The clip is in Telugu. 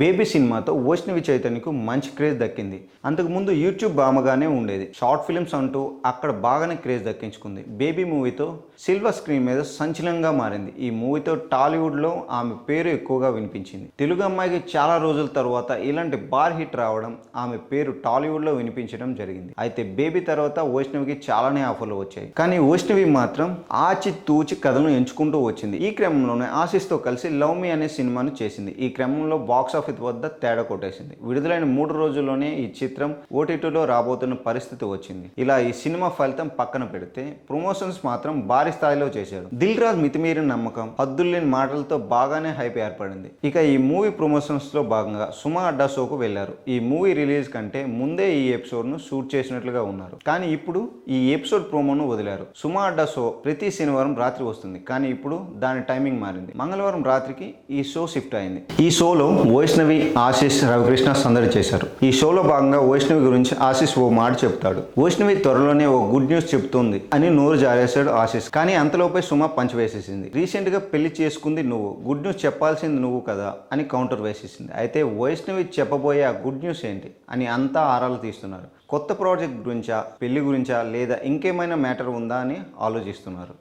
Baby సినిమాతో వైష్ణవి చైతన్యకు మంచి క్రేజ్ దక్కింది. అంతకుముందు యూట్యూబ్ బామగానే ఉండేది. షార్ట్ ఫిల్మ్స్ అంటూ అక్కడ బాగానే క్రేజ్ దక్కించుకుంది. బేబీ మూవీతో సిల్వర్ స్క్రీన్ మీద సంచలనంగా మారింది. ఈ మూవీతో టాలీవుడ్లో ఆమె పేరు ఎక్కువగా వినిపించింది. తెలుగు అమ్మాయికి చాలా రోజుల తర్వాత ఇలాంటి బార్ హిట్ రావడం ఆమె పేరు టాలీవుడ్లో వినిపించడం జరిగింది. అయితే బేబీ తర్వాత వైష్ణవికి చాలానే ఆఫర్లు వచ్చాయి. కానీ వైష్ణవి మాత్రం ఆచి తూచి కథను ఎంచుకుంటూ వచ్చింది. ఈ క్రమంలోనే ఆశిస్తో కలిసి లవ్ మీ అనే సినిమాను చేసింది. ఈ క్రమంలో బాక్స్ ఆఫీస్ వద్ద తేడా కొట్టేసింది. విడుదలైన మూడు రోజుల్లోనే ఈ చిత్రం ఓటీటీలో రాబోతున్న పరిస్థితి వచ్చింది. ఇలా ఈ సినిమా ఫలితం పక్కన పెడితే ప్రమోషన్స్ మాత్రం భారీ స్థాయిలో చేశారు. దిల్ రాజ్ మితిమీరిన నమ్మకం హద్దుల్లేని మాటలతో బాగానే హైప్ ఏర్పడింది. ఇక ఈ మూవీ ప్రమోషన్స్లో భాగంగా సుమా అడ్డా షోకు వెళ్ళారు ఈ మూవీ రిలీజ్ కంటే ముందే ఈ ఎపిసోడ్ను షూట్ చేసినట్లుగా ఉన్నారు. కానీ ఇప్పుడు ఈ ఎపిసోడ్ ప్రోమోను వదిలారు. సుమా అడ్డా షో ప్రతి శనివారం రాత్రి వస్తుంది. కానీ ఇప్పుడు దాని టైమింగ్ మారింది. మంగళవారం రాత్రికి ఈ షో షిఫ్ట్ అయింది. ఈ షోలో వాయిస్ వైష్ణవి ఆశీష్ రవికృష్ణ సందడి చేశారు. ఈ షోలో భాగంగా వైష్ణవి గురించి ఆశీష్ ఓ మాట చెప్తాడు. వైష్ణవి త్వరలోనే ఓ గుడ్ న్యూస్ చెప్తుంది అని నోరు జారేశాడు ఆశీష్. కానీ అంతలోపే సుమ పంచ్ వేసేసింది. రీసెంట్గా పెళ్ళి చేసుకుంది నువ్వు. గుడ్ న్యూస్ చెప్పాల్సింది నువ్వు కదా అని కౌంటర్ వేసేసింది. అయితే వైష్ణవి చెప్పబోయే ఆ గుడ్ న్యూస్ ఏంటి? అని అంతా ఆరాలు తీస్తున్నారు. కొత్త ప్రాజెక్ట్ గురించా పెళ్ళి గురించా లేదా ఇంకేమైనా మ్యాటర్ ఉందా? అని ఆలోచిస్తున్నారు.